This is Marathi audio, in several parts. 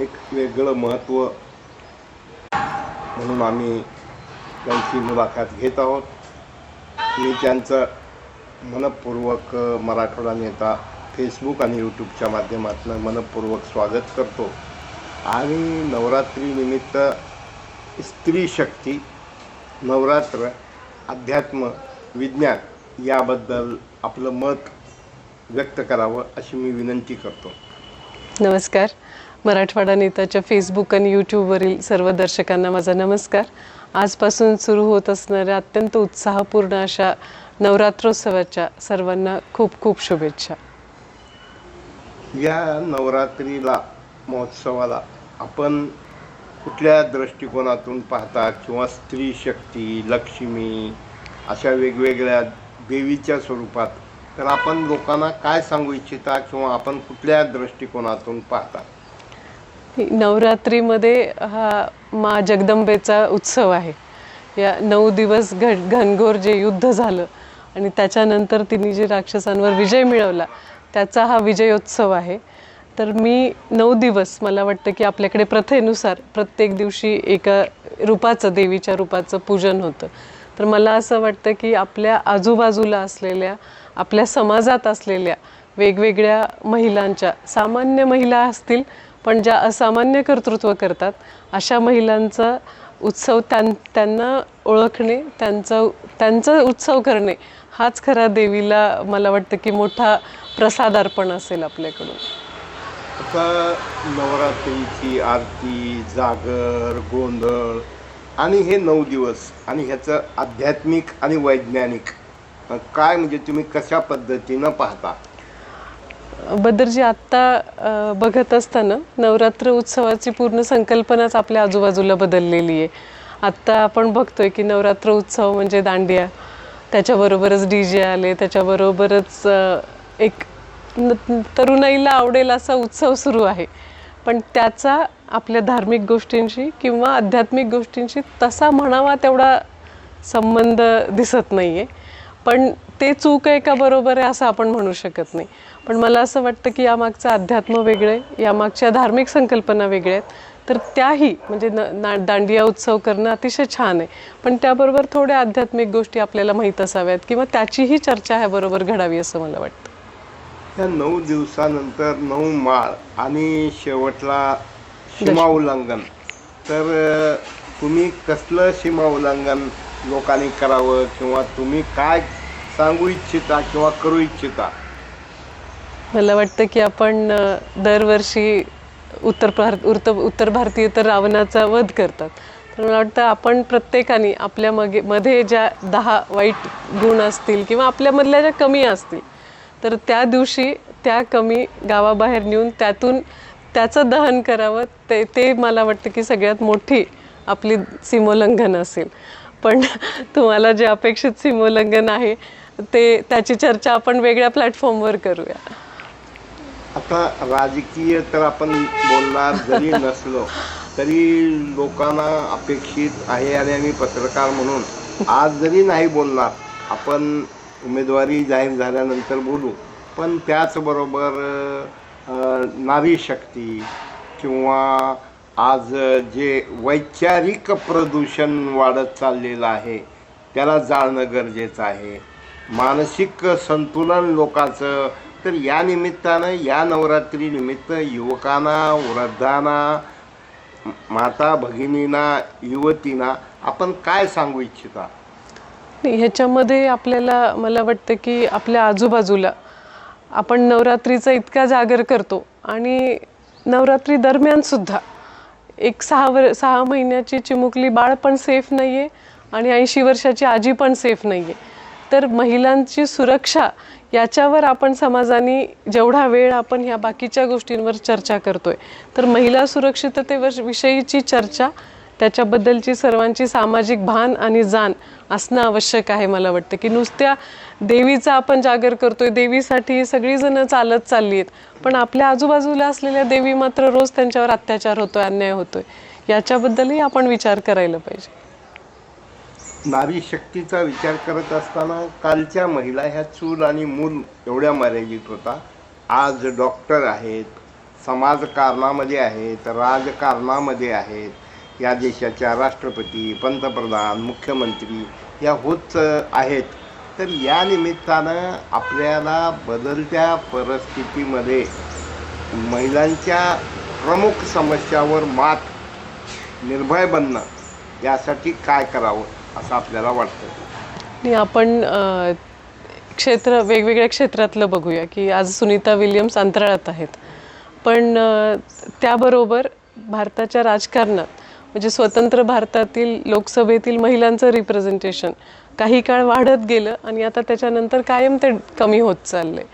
एक वेगळं महत्त्व म्हणून आम्ही त्यांची मुलाखत घेत आहोत. मी त्यांचं मनपूर्वक मराठवाडा नेता फेसबुक आणि यूट्यूबच्या माध्यमातून मनपूर्वक स्वागत करतो. आणि नवरात्रीनिमित्त स्त्री शक्ती नवरात्र अध्यात्म विज्ञान याबद्दल आपलं मत व्यक्त करावं अशी मी विनंती करतो. नमस्कार. मराठवाडा नेताच्या फेसबुक आणि यूट्यूबवरील सर्व दर्शकांना माझा नमस्कार. आजपासून सुरू होत असणाऱ्या अत्यंत उत्साहपूर्ण अशा नवरात्रोत्सवाच्या सर्वांना खूप खूप शुभेच्छा. या नवरात्रीला महोत्सवाला आपण कुठल्या दृष्टिकोनातून पाहता? किंवा स्त्री शक्ती लक्ष्मी अशा वेगवेगळ्या देवीच्या स्वरूपात तर आपण लोकांना काय सांगू इच्छिता? किंवा आपण कुठल्या दृष्टिकोनातून पाहता? नवरात्रीमध्ये हा मा जगदंबेचा उत्सव आहे. या नऊ दिवस घ घनघोर जे युद्ध झालं आणि त्याच्यानंतर तिने जे राक्षसांवर विजय मिळवला त्याचा हा विजयोत्सव आहे. तर मी नऊ दिवस मला वाटतं की आपल्याकडे प्रथेनुसार प्रत्येक दिवशी एका रूपाचं देवीच्या रूपाचं पूजन होतं. तर मला असं वाटतं की आपल्या आजूबाजूला असलेल्या आपल्या समाजात असलेल्या वेगवेगळ्या महिलांच्या सामान्य महिला असतील पण ज्या असामान्य कर्तृत्व करतात अशा महिलांचा उत्सव त्यां त्यांना ओळखणे त्यांचं त्यांचा उत्सव करणे हाच खरा देवीला मला वाटतं की मोठा प्रसाद अर्पण असेल आपल्याकडून. आता नवरात्रीची आरती जागर गोंधळ आणि हे नऊ दिवस आणि ह्याचं आध्यात्मिक आणि वैज्ञानिक काय म्हणजे तुम्ही कशा पद्धतीनं पाहता? बदरजी आत्ता बघत असताना नवरात्र उत्सवाची पूर्ण संकल्पनाच आपल्या आजूबाजूला बदललेली आहे. आत्ता आपण बघतोय की नवरात्र उत्सव म्हणजे दांडिया त्याच्याबरोबरच डी जे आले त्याच्याबरोबरच एक तरुणाईला आवडेल असा उत्सव सुरू आहे. पण त्याचा आपल्या धार्मिक गोष्टींशी किंवा आध्यात्मिक गोष्टींशी तसा म्हणावा तेवढा संबंध दिसत नाही आहे पण ते चूक आहे का बरोबर आहे असं आपण म्हणू शकत नाही. पण मला असं वाटतं की यामागचं अध्यात्म वेगळे यामागच्या धार्मिक संकल्पना वेगळ्या आहेत. तर त्याही म्हणजे न ना दांडिया उत्सव करणं अतिशय छान आहे. पण त्याबरोबर थोड्या आध्यात्मिक गोष्टी आपल्याला माहीत असाव्यात किंवा त्याचीही चर्चा ह्याबरोबर घडावी असं मला वाटतं. या नऊ दिवसानंतर नऊ माळ आणि शेवटला सीमा उल्लंघन. तर तुम्ही कसलं सीमा उल्लंघन लोकांनी करावं किंवा तुम्ही काय सांगू इच्छिता किंवा करू इच्छिता? मला वाटतं की आपण दरवर्षी उत्तर भारत उत्तर उत्तर भारतीय तर रावणाचा वध करतात. तर मला वाटतं आपण प्रत्येकाने आपल्या मगे मध्ये ज्या दहा वाईट गुण असतील किंवा आपल्यामधल्या ज्या कमी असतील तर त्या दिवशी त्या कमी गावाबाहेर नेऊन त्यातून त्याचं दहन करावं ते ते मला वाटतं की सगळ्यात मोठी आपली सीमोल्लंघन असेल. पण तुम्हाला जे अपेक्षित सीमोल्लंघन आहे ते त्याची चर्चा आपण वेगळ्या प्लॅटफॉर्मवर करूया. आता राजकीय तर आपण बोलणार जरी नसलो तरी लोकांना अपेक्षित आहे आणि आम्ही पत्रकार म्हणून. आज जरी नाही बोलणार आपण उमेदवारी जाहीर झाल्यानंतर बोलू. पण त्याचबरोबर नारी शक्ती किंवा आज जे वैचारिक प्रदूषण वाढत चाललेलं आहे त्याला जाळणं गरजेचं आहे. मानसिक संतुलन लोकांचं तर या निमित्तानं या नवरात्रीनिमित्त युवकांना वृद्धांना माता भगिनींना युवतींना आपण काय सांगू इच्छिता? ह्याच्यामध्ये आपल्याला मला वाटतं की आपल्या आजूबाजूला आपण नवरात्रीचा इतका जागर करतो आणि नवरात्री दरम्यान सुद्धा एक सहा वर सहा महिन्याची चिमुकली बाळ पण सेफ नाही आहे आणि ऐंशी वर्षाची आजी पण सेफ नाही आहे तर महिलांची सुरक्षा याच्यावर आपण समाजाने जेवढा वेळ आपण ह्या बाकीच्या गोष्टींवर चर्चा करतोय तर महिला सुरक्षिततेवर विषयीची चर्चा त्याच्याबद्दलची सर्वांची सामाजिक भान आणि जाण असणं आवश्यक आहे मला वाटतं. की नुसत्या देवीचा आपण जागर करतोय देवीसाठी सगळीजणं चालत चालली आहेत पण आपल्या आजूबाजूला असलेल्या देवी मात्र रोज त्यांच्यावर अत्याचार होतोय अन्याय होतोय याच्याबद्दलही आपण विचार करायला पाहिजे. नारी शक्तीचा विचार करत असताना कालच्या महिला ह्या चूल आणि मूल एवढ्या मर्यादित होता. आज डॉक्टर आहेत समाजकारणामध्ये आहेत राजकारणामध्ये आहेत. या देशाच्या राष्ट्रपती पंतप्रधान मुख्यमंत्री या होत आहेत. तर या निमित्तानं आपल्याला बदलत्या परिस्थितीमध्ये महिलांच्या प्रमुख समस्यावर मात निर्भय बनणं यासाठी काय करावं? असं आपल्याला वाटतं. आणि आपण क्षेत्र वेगवेगळ्या क्षेत्रातलं बघूया की आज सुनीता विलियम्स अंतराळात आहेत. पण त्याबरोबर भारताच्या राजकारणात म्हणजे स्वतंत्र भारतातील लोकसभेतील महिलांचं रिप्रेझेंटेशन काही काळ वाढत गेलं आणि आता त्याच्यानंतर कायम ते कमी होत चाललंय.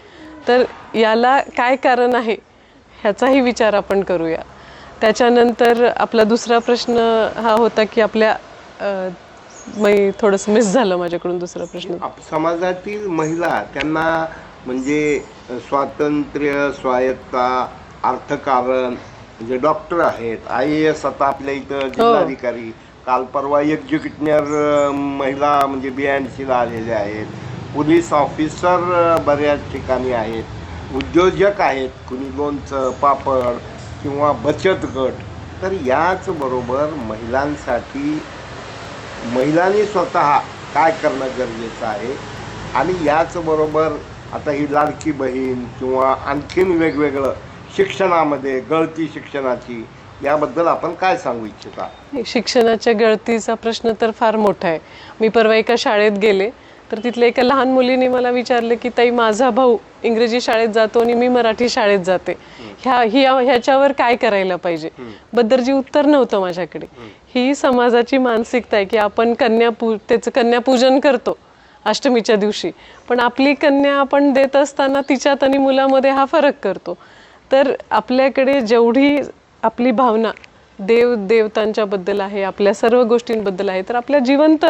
तर याला काय कारण आहे ह्याचाही विचार आपण करूया. त्याच्यानंतर आपला दुसरा प्रश्न हा होता की आपल्या मी थोडंसं मिस झालं माझ्याकडून दुसरा प्रश्न. आप- समाजातील महिला त्यांना म्हणजे स्वातंत्र्य स्वायत्ता अर्थकारण म्हणजे डॉक्टर आहेत आय ए एस आता आपल्या इथं जिल्हाधिकारी काल परवा एक्झिक्युटिव्ह महिला म्हणजे बी एन सीला आलेल्या आहेत. पोलीस ऑफिसर अ, बऱ्याच ठिकाणी आहेत. उद्योजक आहेत कुणी लोणचं पापड किंवा बचत गट. तर याच बरोबर महिलांसाठी महिलांनी स्वतः काय करणं गरजेचं आहे? आणि याचबरोबर आता ही लाडकी बहीण किंवा आणखीन वेगवेगळं शिक्षणामध्ये गळती शिक्षणाची याबद्दल आपण काय सांगू इच्छिता? शिक्षणाच्या गळतीचा प्रश्न तर फार मोठा आहे. मी परवा एका शाळेत गेले. तर तिथल्या एका लहान मुलीने मला विचारलं की ताई माझा भाऊ इंग्रजी शाळेत जातो आणि मी मराठी शाळेत जाते. ह्या ही ह्याच्यावर काय करायला पाहिजे? बद्दरजी उत्तर नव्हतं माझ्याकडे. ही समाजाची मानसिकता आहे की आपण कन्या पू त्याचं कन्यापूजन करतो अष्टमीच्या दिवशी. पण आपली कन्या आपण देत असताना तिच्यात आणि मुलामध्ये हा फरक करतो. तर आपल्याकडे जेवढी आपली भावना देव देवतांच्याबद्दल आहे आपल्या सर्व गोष्टींबद्दल आहे तर आपल्या जिवंत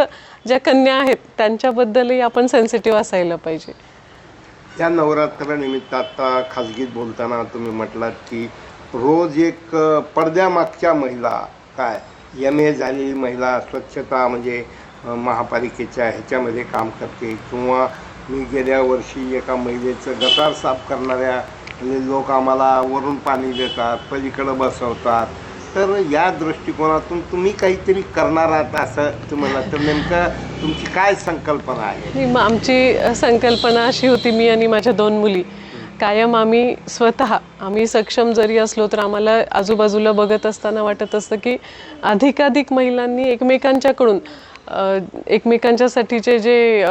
ज्या कन्या आहेत त्यांच्याबद्दलही आपण सेन्सिटिव्ह असायला पाहिजे. या नवरात्रनिमित्त आता खाजगीत बोलताना तुम्ही म्हटलात की रोज एक पडद्यामागच्या महिला काय? एम ए झालेली महिला स्वच्छता म्हणजे महापालिकेच्या ह्याच्यामध्ये काम करते किंवा मी गेल्या वर्षी एका महिलेचं गटार साफ करणाऱ्या लोक आम्हाला वरून पाणी देतात पलीकडं बसवतात. तर या दृष्टिकोनातून तुम्ही काहीतरी करणार आहात असं तुम्हाला तर नेमकं तुमची काय संकल्पना आहे? मग आमची संकल्पना अशी होती मी आणि माझ्या दोन मुली. कायम आम्ही स्वतः आम्ही सक्षम जरी असलो तर आम्हाला आजूबाजूला बघत असताना वाटत असतं की अधिकाधिक महिलांनी एकमेकांच्याकडून एकमेकांच्यासाठीचे जे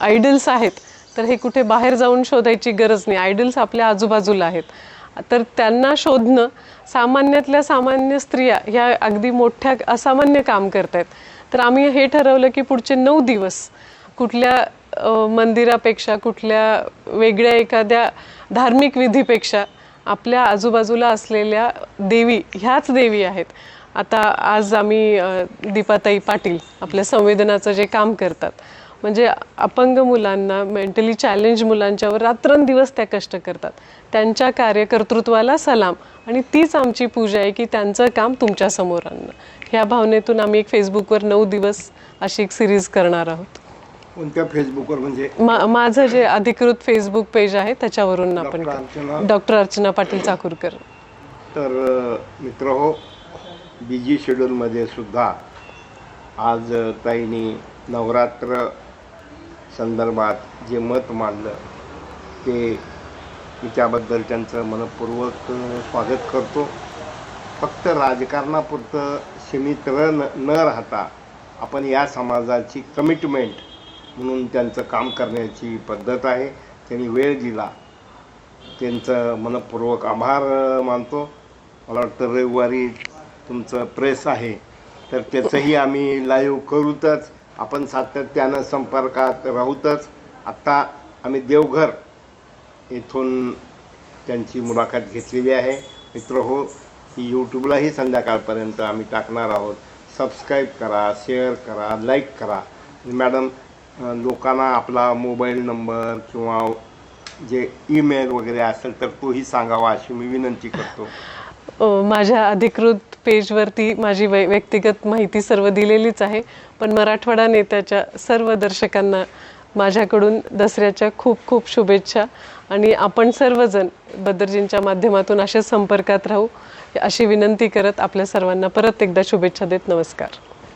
आयडल्स आहेत तर हे कुठे बाहेर जाऊन शोधायची गरज नाही. आयडल्स आपल्या आजूबाजूला आहेत. तर त्यांना शोधणं सामान्यातल्या सामान्य स्त्रिया ह्या अगदी मोठ्या असामान्य काम करतायत. तर आम्ही हे ठरवलं की पुढचे नऊ दिवस कुठल्या मंदिरापेक्षा कुठल्या वेगळ्या एखाद्या धार्मिक विधीपेक्षा आपल्या आजूबाजूला असलेल्या देवी ह्याच देवी आहेत. आता आज आम्ही दीपाताई पाटील आपल्या संवेदनाचं जे काम करतात म्हणजे अपंग मुलांना मेंटली चॅलेंज मुलांच्यावर रात्रंदिवस त्या कष्ट करतात. त्यांच्या कार्यकर्तृत्वाला सलाम. आणि तीच आमची पूजा आहे की त्यांचं काम तुमच्यासमोर आणणं. ह्या भावनेतून आम्ही एक फेसबुकवर नऊ दिवस अशी एक सिरीज करणार आहोत. कोणत्या फेसबुकवर म्हणजे मा माझं जे अधिकृत फेसबुक पेज आहे त्याच्यावरून आपण डॉक्टर अर्चना. डॉक्टर अर्चना पाटील चाकूरकर. तर अ, मित्र हो बिजी शेड्यूलमध्ये सुद्धा आज अ, ताईंनी नवरात्र संदर्भात जे मत मांडलं ते मी त्याबद्दल त्यांचं मनपूर्वक स्वागत करतो. फक्त राजकारणापुरतं सीमित र न राहता आपण या समाजाची कमिटमेंट म्हणून त्यांचं काम करण्याची पद्धत आहे. त्यांनी वेळ दिला. त्यांचं मनपूर्वक आभार मानतो. मला वाटतं रविवारी तुमचं प्रेस आहे तर त्याचंही आम्ही लाईव्ह करूतच. आपण सातत्यानं संपर्कात राहूतच आत्ता आम्ही देवघर येथून त्यांची मुलाखत घेतलेली आहे. मित्र हो ही यूट्यूबलाही संध्याकाळपर्यंत आम्ही टाकणार आहोत. सबस्क्राईब करा शेअर करा लाईक करा. मॅडम लोकांना आपला मोबाईल नंबर किंवा जे ईमेल वगैरे असेल तर तोही सांगावा अशी मी विनंती करतो. माझ्या अधिकृत पेजवरती माझी वै व्यक्तिगत माहिती सर्व दिलेलीच आहे. पण मराठवाडा नेत्याच्या सर्व दर्शकांना माझ्याकडून दसऱ्याच्या खूप खूप शुभेच्छा. आणि आपण सर्वजण बद्रजींच्या माध्यमातून अशाच संपर्कात राहू अशी विनंती करत आपल्या सर्वांना परत एकदा शुभेच्छा देत नमस्कार.